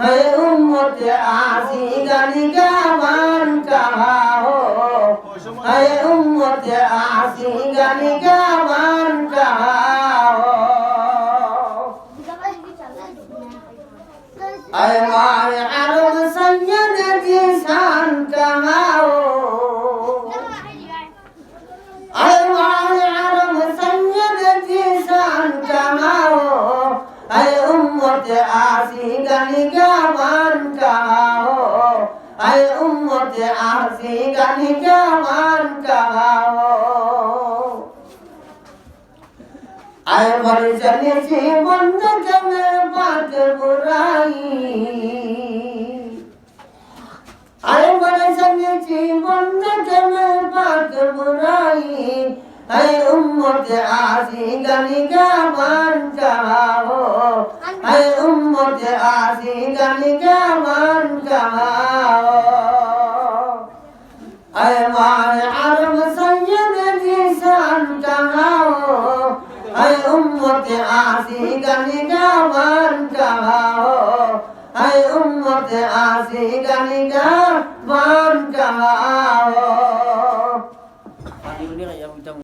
है उम्मत आसी गानी गावन कहा हो है उम्मत आसी गानी गावन कहा हो अय माय উম্মতে আসি গানি গামান গাও। আয় উম্মতে আসি গানি গামান গাও। আয় মর চলেছে বন্ধ জমে বাদ বুরাই আয় মর চলেছে বন্ধ জমে বাদ বুরাই আয় উম্মতে আসি গানি গা আজিকালি কেমন আমার আরম সৈয়দ নিশান কাহাও আই উম্মতে আজিকালি কেমন কাহাও আই উম্মতে আজিকালি কেমন কাহাও